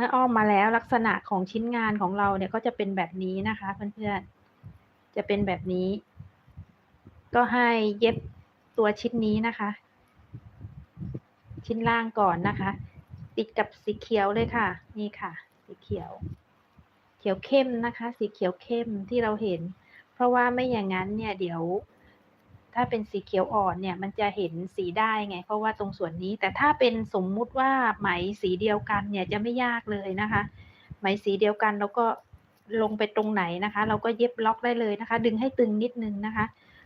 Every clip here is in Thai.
มื่ออ้อมมาแล้วลักษณะของชิ้นงานของเราเนี่ยก็จะเป็นแบบนี้นะคะ เพื่อนๆ จะเป็นแบบนี้ ก็ให้เย็บตัวชิ้นนี้นะคะ ชิ้นล่างก่อนนะคะ ติดกับสีเขียวเลยค่ะ นี่ค่ะ สีเขียว เขียวเข้มนะคะ สีเขียวเข้มที่เราเห็น เพราะว่าไม่อย่างนั้นเนี่ยเดี๋ยว ถ้าเป็นสีเขียวอ่อนเนี่ยมันจะเห็นสีได้ไง เพราะว่าตรงส่วนนี้ แต่ถ้าเป็นสมมุติว่าไหมสีเดียวกันเนี่ยจะไม่ยากเลยนะคะ ไหมสีเดียวกันเราก็ลงไปตรงไหนนะคะ เราก็เย็บล็อกได้เลยนะคะ ดึงให้ตึงนิดนึงนะคะ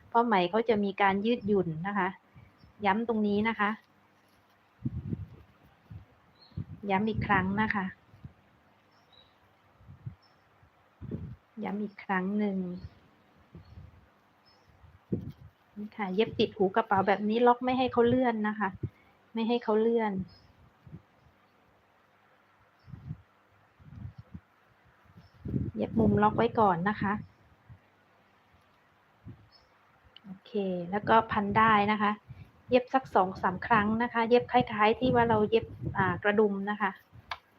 เพราะไหมเขาจะมีการยืดหยุ่นนะคะ ย้ำตรงนี้นะคะ ย้ำอีกครั้งนะคะ ย้ำอีกครั้งหนึ่ง ค่ะ เย็บติดหูกระเป๋าแบบนี้ล็อกไม่ให้เขาเลื่อนนะคะ ไม่ให้เขาเลื่อน เย็บมุมล็อกไว้ก่อนนะคะโอเค แล้วก็พันได้นะคะ เย็บสักสองสามครั้งนะคะ เย็บคล้าย ๆ ที่ว่าเราเย็บกระดุมนะคะ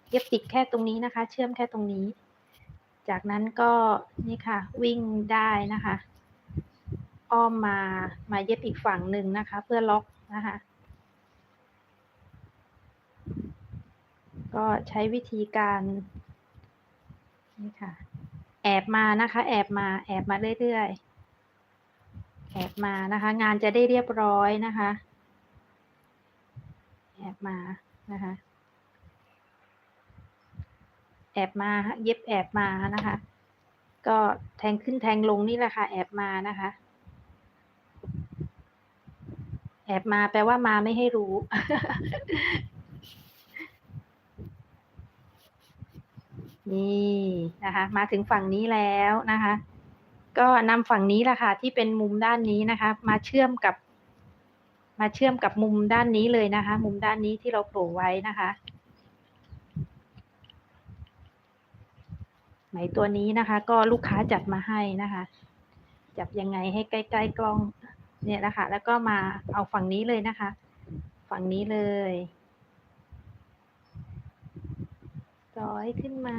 เย็บติดแค่ตรงนี้นะคะ เชื่อมแค่ตรงนี้ จากนั้นก็นี่ค่ะ วิ่งได้นะคะ อ้อมมามาเย็บอีกฝั่งหนึ่งนะคะ เพื่อล็อกนะคะ ก็ใช้วิธีการนี่ค่ะ แอบมานะคะ แอบมาแอบมาเรื่อยๆแอบมานะคะ งานจะได้เรียบร้อยนะคะ แอบมานะคะ แอบมาเย็บแอบมานะคะ ก็แทงขึ้นแทงลงนี่แหละค่ะ แอบมานะคะ แอบมาแปลว่ามาไม่ให้รู้ นี่นะคะ มาถึงฝั่งนี้แล้วนะคะ ก็นำฝั่งนี้แหละค่ะ ที่เป็นมุมด้านนี้นะคะ มาเชื่อมกับ มาเชื่อมกับมุมด้านนี้เลยนะคะ มุมด้านนี้ที่เราโผล่ไว้นะคะไหมตัวนี้นะคะ ก็ลูกค้าจัดมาให้นะคะ จับยังไงให้ใกล้ๆกล้อง เนี่ยนะคะ แล้วก็มาเอาฝั่งนี้เลยนะคะ ฝั่งนี้เลยร้อยขึ้นมา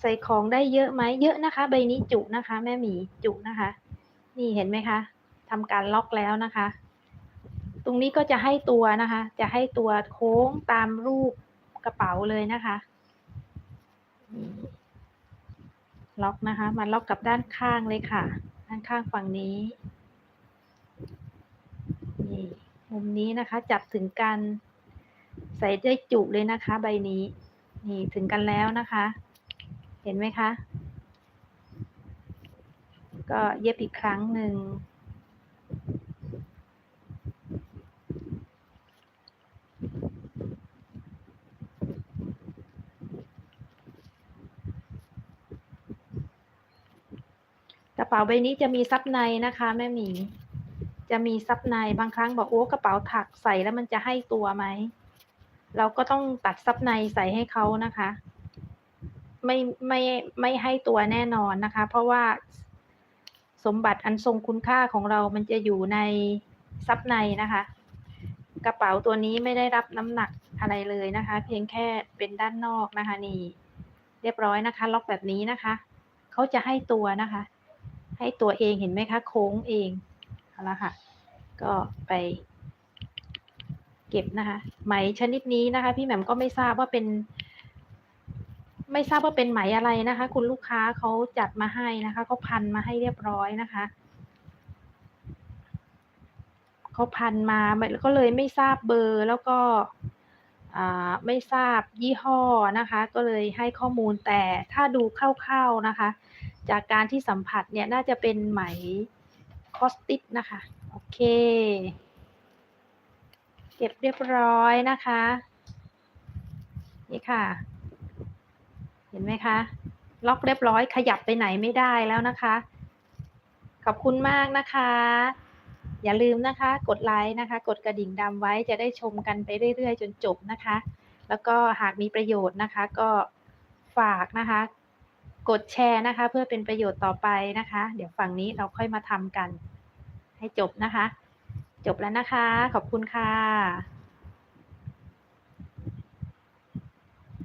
ใส่ของได้เยอะไหมเยอะนะคะ ใบนี้จุนะคะ แม่หมีจุนะคะ นี่เห็นไหมคะทำการล็อกแล้วนะคะ ตรงนี้ก็จะให้ตัวนะคะ จะให้ตัวโค้งตามรูปกระเป๋าเลยนะคะล็อกนะคะมาล็อกกับด้านข้างเลยค่ะ ข้างฝั่งนี้นี่มุมนี้นะคะ จับถึงกัน ใส่ได้จุเลยนะคะ ใบนี้ นี่ถึงกันแล้วนะคะ เห็นไหมคะ ก็เย็บอีกครั้งหนึ่ง กระเป๋าใบนี้จะมีซับในนะคะแม่หมี จะมีซับในบางครั้งบอกโอ้กระเป๋าถักใส่แล้วมันจะให้ตัวไหม เราก็ต้องตัดซับในใส่ให้เขานะคะ ไม่ไม่ไม่ให้ตัวแน่นอนนะคะ เพราะว่าสมบัติอันทรงคุณค่าของเรามันจะอยู่ในซับในนะคะ กระเป๋าตัวนี้ไม่ได้รับน้ำหนักอะไรเลยนะคะ เพียงแค่เป็นด้านนอกนะคะนี่ เรียบร้อยนะคะ ล็อกแบบนี้นะคะ เขาจะให้ตัวนะคะ ให้ตัวเองเห็นไหมคะโค้งเองเอาละค่ะ ก็ไป เก็บนะคะไหมชนิดนี้นะคะ พี่แหม่มก็ไม่ทราบว่าเป็น ไม่ทราบว่าเป็นไหมอะไรนะคะ คุณลูกค้าเขาจัดมาให้นะคะเขาพันมาให้เรียบร้อยนะคะเขาพันมาก็เลยไม่ทราบเบอร์แล้วก็ไม่ทราบยี่ห้อนะคะ ก็เลยให้ข้อมูลแต่ถ้าดูคร่าวๆนะคะ จากการที่สัมผัสเนี่ยน่าจะเป็นไหมคอสติสนะคะ โอเค เก็บเรียบร้อยนะคะ นี่ค่ะ เห็นไหมคะ ล็อกเรียบร้อยขยับไปไหนไม่ได้แล้วนะคะ ขอบคุณมากนะคะ อย่าลืมนะคะ กดไลค์นะคะ กดกระดิ่งดำไว้จะได้ชมกันไปเรื่อยๆ จนจบนะคะ แล้วก็หากมีประโยชน์นะคะ ก็ฝากนะคะ กดแชร์นะคะ เพื่อเป็นประโยชน์ต่อไปนะคะ เดี๋ยวฝั่งนี้เราค่อยมาทำกัน ให้จบนะคะ จบแล้วนะคะ ขอบคุณค่ะ